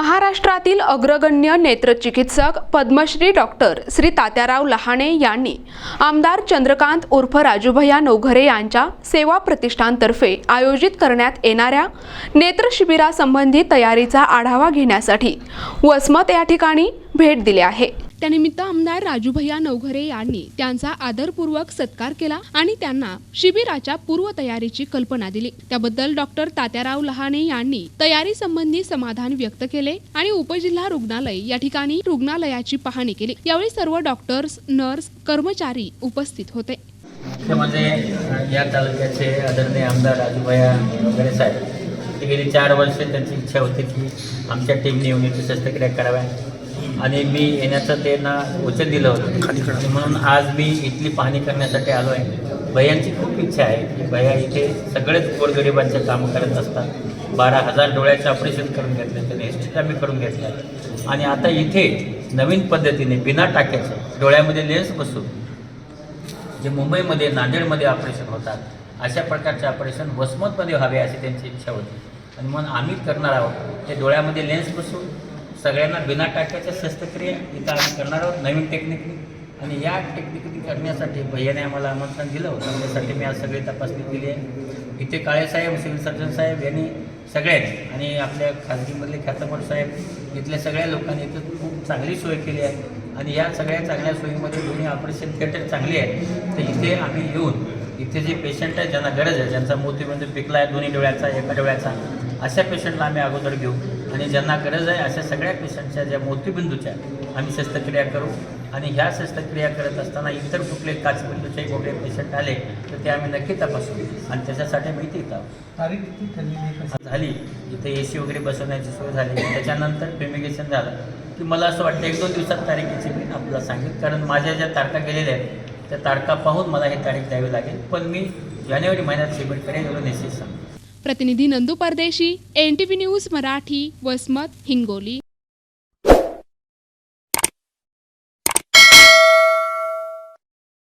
महाराष्ट्रातील अग्रगण्य नेत्रचिकित्सक पद्मश्री डॉक्टर श्री तात्याराव लहाणे यांनी आमदार चंद्रकांत उर्फ राजूभैया नवघरे यांच्या सेवा प्रतिष्ठानतर्फे आयोजित करण्यात येणाऱ्या नेत्रशिबिरासंबंधी तयारीचा आढावा घेण्यासाठी वसमत या ठिकाणी भेट दिली आहे. त्यानिमित्त आमदार राजूभैया नवघरे यांनी त्यांचा आदरपूर्वक सत्कार केला आणि त्यांना शिबिराच्या पूर्वतयारीची कल्पना दिली. त्याबद्दल डॉक्टर तात्याराव लहाने यांनी तयारी संबंधी समाधान व्यक्त केले आणि उपजिल्हा रुग्णालय या ठिकाणी रुग्णालयाची पाहणी केली. यावेळी सर्व डॉक्टर्स नर्स कर्मचारी उपस्थित होते. म्हणजे या तालुक्याचे आदरणीय आमदार राजूभैया वगैरे साहेब ते गेली चार वर्षे त्यांची इच्छा होती की आमच्या टीमने युनिटची शस्त्रक्रिया कराव्या आणि मी येण्याचं त्यांना वचन दिलं होतं. म्हणून आज मी इथली पाहणी करण्यासाठी आलो आहे भैयांची खूप इच्छा आहे की भैया इथे सगळेच गोरगरिबांचे कामं करत असतात. बारा हजार डोळ्याचे ऑपरेशन करून घेतले त्याने एस्टिटामी करून घेतलं आणि आता इथे नवीन पद्धतीने बिना टाक्याचे डोळ्यामध्ये लेन्स बसून जे मुंबईमध्ये नांदेडमध्ये ऑपरेशन होतात अशा प्रकारचे ऑपरेशन वसमतमध्ये व्हावे अशी त्यांची इच्छा होती. आणि म्हणून आम्ही करणार आहोत. ते डोळ्यामध्ये लेन्स बसून सगळ्यांना बिना टाक्याच्या शस्त्रक्रिया इथं आम्ही करणार आहोत नवीन टेक्निकनी आणि या टेक्निकनी करण्यासाठी भैयाने आम्हाला आमंत्रण दिलं होतं. त्यासाठी मी आज सगळी तपासणी केली आहे. इथे काळेसाहेब सिव्हिल सर्जन साहेब यांनी सगळ्यांनी आणि आपल्या खाजगीमधले ख्यातमोर साहेब इथल्या सगळ्या लोकांनी इथं खूप चांगली सोय केली आहे. आणि या सगळ्या चांगल्या सोयीमध्ये दोन्ही ऑपरेशन थिएटर चांगली आहे. तर इथे आम्ही येऊन इथे जे पेशंट आहे ज्यांना गरज आहे ज्यांचा मोतीबिंदू पिकला आहे दोन्ही डोळ्याचा एका डोळ्याचा अशा पेशंटला आम्ही अगोदर घेऊ. आणि ज्यांना गरज आहे अशा सगळ्या पेशंटच्या ज्या मोतीबिंदूच्या आम्ही शस्त्रक्रिया करू. आणि ह्या शस्त्रक्रिया करत असताना इतर कुठले काचबिंदूचे कुठले पेशंट आले तर ते आम्ही नक्की तपासू. आणि त्याच्यासाठी येत आहोत तारीख? झाली. इथे ए सी वगैरे बसवण्याची सोय झाली. त्याच्यानंतर फिमिगेशन झालं. की मला असं वाटतं एक दोन दिवसात तारीखीची मी आपल्याला सांगेन. कारण माझ्या ज्या तारखा गेलेल्या आहेत त्या तारखा पाहून मला ही तारीख द्यावी लागेल. पण मी जानेवारी महिन्यात करेन एवढं निश्चित सांगतो. प्रतिनिधी Nandu Pardeshi N T V news Marathi Vasmat Hingoli.